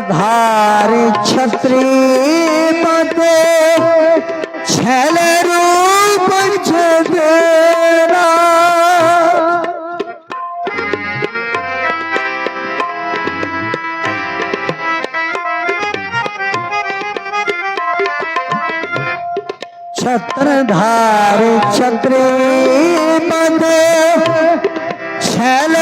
धारी छत्री पदे छल रूप छेरा छत्रधारी छत्री पदे छल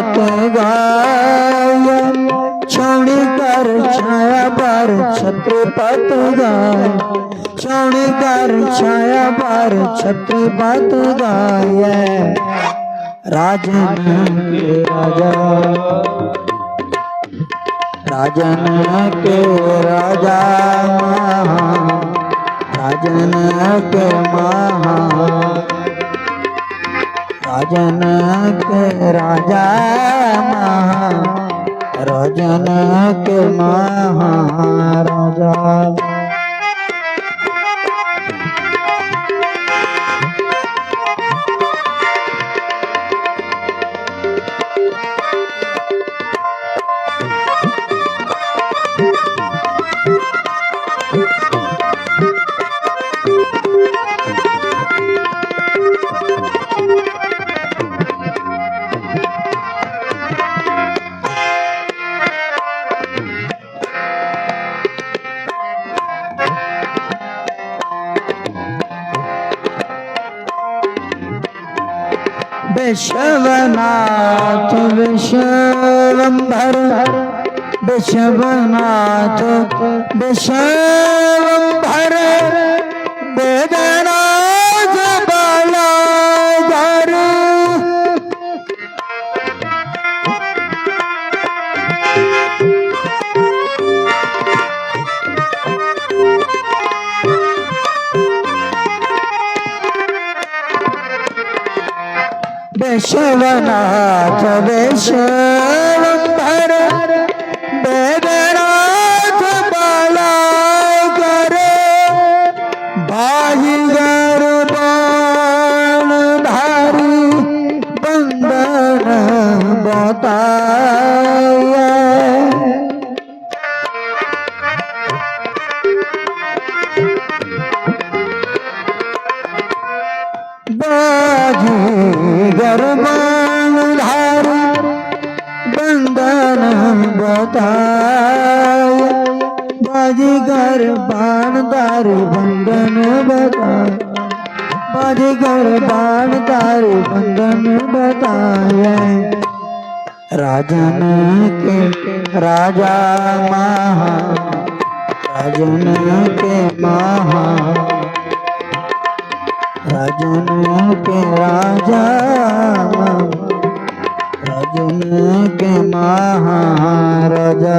बात गाया कर छाया पर छत्र पत गाय कर छाया पर छत्र पत गाय राजन के राजा। राजन के राजा राजन के महा राजन के राजा महा रजनक महा महाराजा বিশ্বনাথ বিশ্বম্ভর বিশ্বনাথ বিশ্বম্ভর শিবনা প্রবেশ बताया बाजीगर बाणदार बंधन बताया बाजीगर बाणदार बंधन बताया राजन के, राजा महा, राजन के महा। राजन के राजा राजन के महाराजा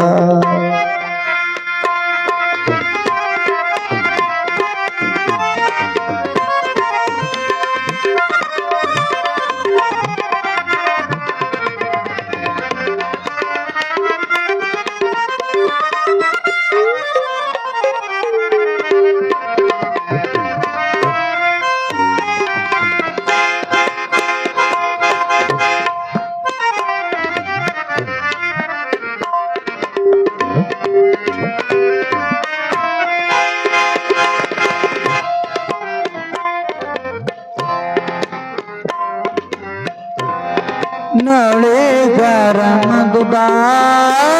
नळे गरम दुधाधारी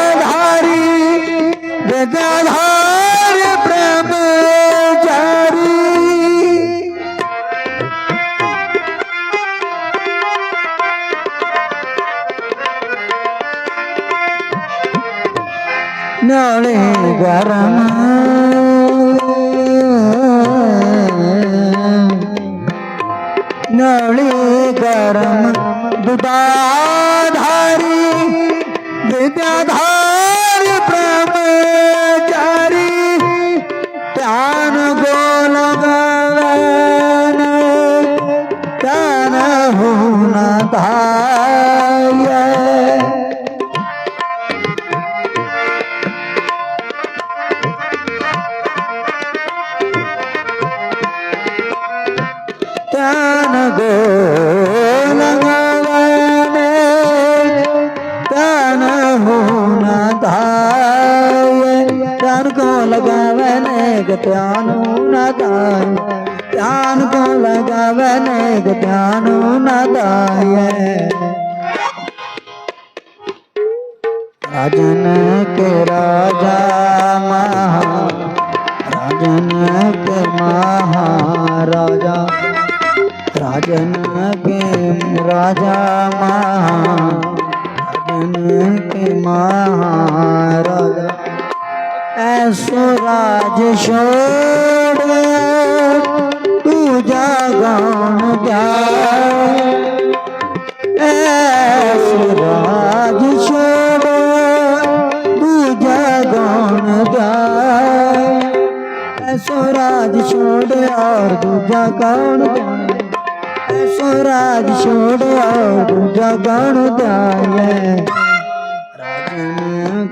गदाधार ब्रह्मचारी नळे गरम निराधार ब्रह्मचारी त्यान गोल गगन त्यान होऊन धाय। त्यान गोल होना धाये ध्यान को लगावने के ध्यान ध्यान को लगावने के ध्यान राजन के राजा महा, राजन के महाराजा राजन के राजा महाराजन ਜਨ ਕੇ ਮਹਾਰਾਜ ਐਸੋ ਰਾਜ ਛੋੜ ਤੂੰ ਜਾਗਾਂ ਜਾ। ਐਸੋ ਰਾਜ ਛੋੜ ਤੂੰ ਜਾਗਾਂ ਜਾ। ਐਸੋ ਰਾਜ ਛੋੜ ਔਰ ਦੂਜਾ ਕੌਣ ਜਾਣੇ ਐਸੋ ਰਾਜ ਛੋੜ ਔਰ ਦੂਜਾ ਕੌਣ ਜਾਣੇ